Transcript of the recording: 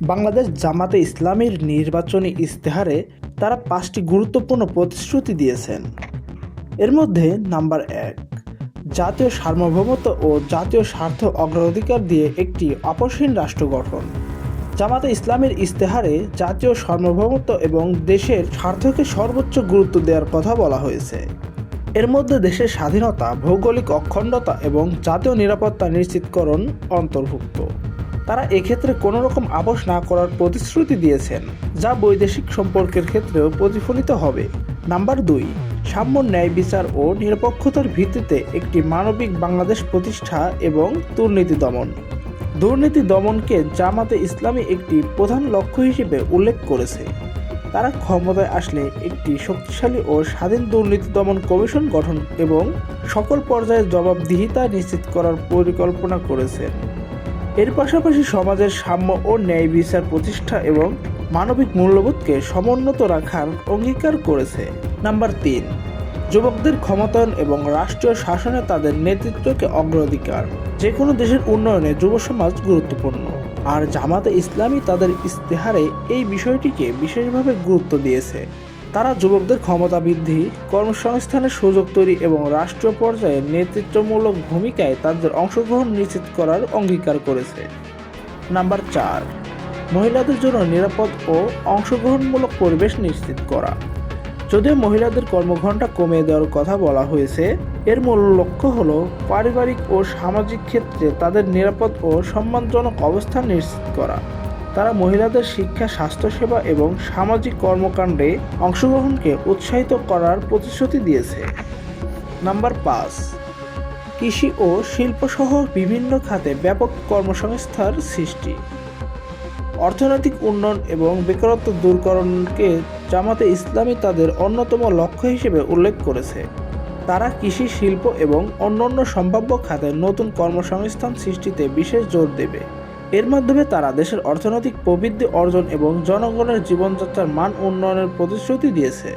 বাংলাদেশ জামাতে ইসলামীর নির্বাচনী ইশতেহারে তারা পাঁচটি গুরুত্বপূর্ণ প্রতিশ্রুতি দিয়েছেন। এর মধ্যে নাম্বার এক, জাতীয় সার্বভৌমত্ব ও জাতীয় স্বার্থ অগ্রাধিকার দিয়ে একটি অপসীন রাষ্ট্র গঠন। জামাতে ইসলামের ইশতেহারে জাতীয় সার্বভৌমত্ব এবং দেশের স্বার্থকে সর্বোচ্চ গুরুত্ব দেওয়ার কথা বলা হয়েছে। এর মধ্যে দেশের স্বাধীনতা, ভৌগোলিক অখণ্ডতা এবং জাতীয় নিরাপত্তা নিশ্চিতকরণ অন্তর্ভুক্ত। তারা এক্ষেত্রে কোনো রকম আপোষ না করার প্রতিশ্রুতি দিয়েছেন, যা বৈদেশিক সম্পর্কের ক্ষেত্রেও প্রতিফলিত হবে। নাম্বার দুই, সাম্য ন্যায় বিচার ও নিরপেক্ষতার ভিত্তিতে একটি মানবিক বাংলাদেশ প্রতিষ্ঠা এবং দুর্নীতি দমন। দুর্নীতি দমনকে জামাতে ইসলামী একটি প্রধান লক্ষ্য হিসেবে উল্লেখ করেছে। তারা ক্ষমতায় আসলে একটি শক্তিশালী ও স্বাধীন দুর্নীতি দমন কমিশন গঠন এবং সকল পর্যায়ে জবাবদিহিতা নিশ্চিত করার পরিকল্পনা করেছেন। এর পাশাপাশি সমাজের সাম্য ও ন্যায় বিচার প্রতিষ্ঠা এবং মানবিক মূল্যবোধকে সমুন্নত রাখার অঙ্গীকার করেছে। নাম্বার তিন, যুবকদের ক্ষমতায়ন এবং রাষ্ট্রীয় শাসনে তাদের নেতৃত্বকে অগ্রাধিকার। যে কোনো দেশের উন্নয়নে যুব সমাজ গুরুত্বপূর্ণ। আর জামাতে ইসলামী তাদের ইস্তেহারে এই বিষয়টিকে বিশেষভাবে গুরুত্ব দিয়েছে। তারা যুবকদের ক্ষমতা বৃদ্ধি, কর্মসংস্থানের সুযোগ তৈরি এবং রাষ্ট্রীয় পর্যায়ে নেতৃত্বমূলক ভূমিকায় তাদের অংশগ্রহণ নিশ্চিত করার অঙ্গীকার করেছে। নাম্বার চার, মহিলাদের জন্য নিরাপদ ও অংশগ্রহণমূলক পরিবেশ নিশ্চিত করা। যদিও মহিলাদের কর্মঘণ্টা কমিয়ে দেওয়ার কথা বলা হয়েছে, এর মূল লক্ষ্য হল পারিবারিক ও সামাজিক ক্ষেত্রে তাদের নিরাপদ ও সম্মানজনক অবস্থান নিশ্চিত করা। তারা মহিলাদের শিক্ষা, স্বাস্থ্যসেবা এবং সামাজিক কর্মকাণ্ডে অংশগ্রহণকে উৎসাহিত করার প্রতিশ্রুতি দিয়েছে। নাম্বার পাঁচ, কৃষি ও শিল্পসহ বিভিন্ন খাতে ব্যাপক কর্মসংস্থার সৃষ্টি। অর্থনৈতিক উন্নয়ন এবং বেকারত্ব দূরকরণকে জামাতে ইসলামী তাদের অন্যতম লক্ষ্য হিসেবে উল্লেখ করেছে। তারা কৃষি, শিল্প এবং অন্যান্য সম্ভাব্য খাতে নতুন কর্মসংস্থান সৃষ্টিতে বিশেষ জোর দেবে। এর মাধ্যমে তারা দেশের অর্থনৈতিক প্রবৃদ্ধি অর্জন এবং জনগণের জীবনযাত্রার মান উন্নয়নের প্রতিশ্রুতি দিয়েছে।